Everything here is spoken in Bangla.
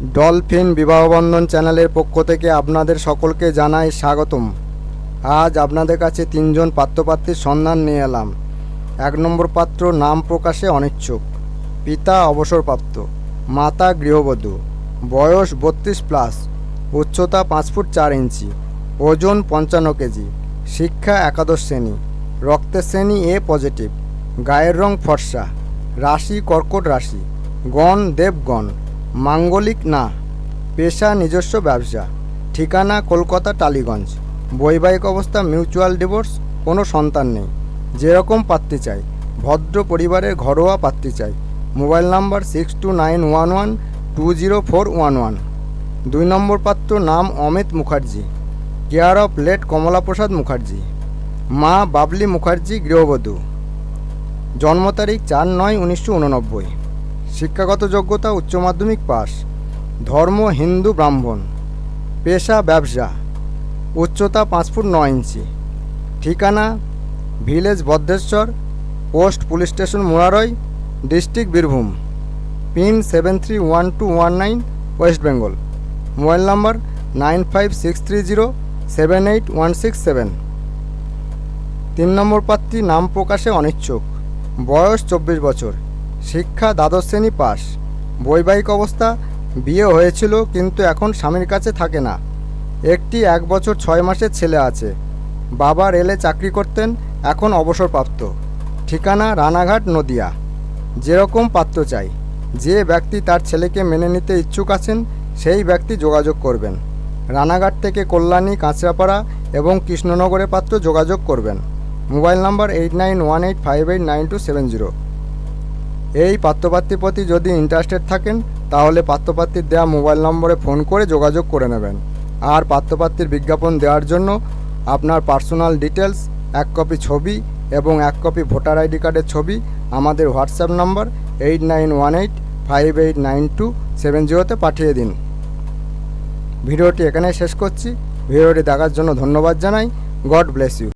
ডলফিন বিবাহবন্ধন চ্যানেলের পক্ষ থেকে আপনাদের সকলকে জানাই স্বাগতম। আজ আপনাদের কাছে তিনজন পাত্রপাত্রীর সন্ধান নিয়ে এলাম। এক নম্বর পাত্র নাম প্রকাশে অনিচ্ছুক। পিতা অবসরপ্রাপ্ত। মাতা গৃহবধূ। বয়স বত্রিশ প্লাস। উচ্চতা পাঁচ ফুট চার ইঞ্চি। ওজন পঞ্চান্ন কেজি। শিক্ষা একাদশ শ্রেণি। রক্তের শ্রেণি এ পজিটিভ। গায়ের রং ফর্সা। রাশি কর্কট রাশি। গণ দেবগণ। মাঙ্গলিক না, পেশা নিজস্ব ব্যবসা। ঠিকানা কলকাতা, টালিগঞ্জ। বৈবাহিক অবস্থা মিউচুয়াল ডিভোর্স কোনো সন্তান নেই। যেরকম পাত্রী চাই, ভদ্র পরিবারের ঘরোয়া পাত্রী চাই। Mobile number six two nine one one two zero four one one দুই নম্বর পাত্র নাম Amit Mukherjee. Care of late Kamalaprasad Mukherjee. মা বাবলি মুখার্জি গৃহবধূ। জন্ম তারিখ চার নয় উনিশশো উননব্বই। শিক্ষাগত যোগ্যতা উচ্চ মাধ্যমিক পাস, ধর্ম হিন্দু ব্রাহ্মণ, পেশা ব্যবসা, উচ্চতা পাঁচ ফুট নয় ইঞ্চি, ঠিকানা village Badreshwar post police station Murarai, district Birbhum, pin seven three one two one nine West Bengal, mobile number nine five six three zero seven eight one six seven. তিন নম্বর প্রার্থী নাম প্রকাশে অনিচ্ছুক, বয়স চব্বিশ বছর। শিক্ষা দ্বাদশ শ্রেণি পাস। বৈবাহিক অবস্থা, বিয়ে হয়েছিল কিন্তু এখন স্বামীর কাছে থাকে না। একটি এক বছর ছয় মাসের ছেলে আছে। বাবা রেলে চাকরি করতেন, এখন অবসরপ্রাপ্ত। ঠিকানা রানাঘাট, নদিয়া। যেরকম পাত্র চাই। যে ব্যক্তি তার ছেলেকে মেনে নিতে ইচ্ছুক আছেন, সেই ব্যক্তি যোগাযোগ করবেন। রানাঘাট থেকে কল্যাণী, কাঁচরাপাড়া এবং কৃষ্ণনগরের পাত্র যোগাযোগ করবেন। Mobile number eight nine one eight five eight nine two seven zero. এই পাত্রপাত্রীর প্রতি যদি ইন্টারেস্টেড থাকেন, তাহলে পাত্রপাত্রীর দেওয়া মোবাইল নম্বরে ফোন করে যোগাযোগ করে নেবেন। আর পাত্রপাত্রীর বিজ্ঞাপন দেওয়ার জন্য আপনার পার্সোনাল ডিটেলস এক কপি ছবি এবং এক কপি ভোটার আইডি কার্ডের ছবি, আমাদের হোয়াটসঅ্যাপ নম্বর eight nine one eight five eight nine two seven জিরোতে পাঠিয়ে দিন। ভিডিওটি এখানেই শেষ করছি। ভিডিওটি দেখার জন্য ধন্যবাদ জানাই। God bless you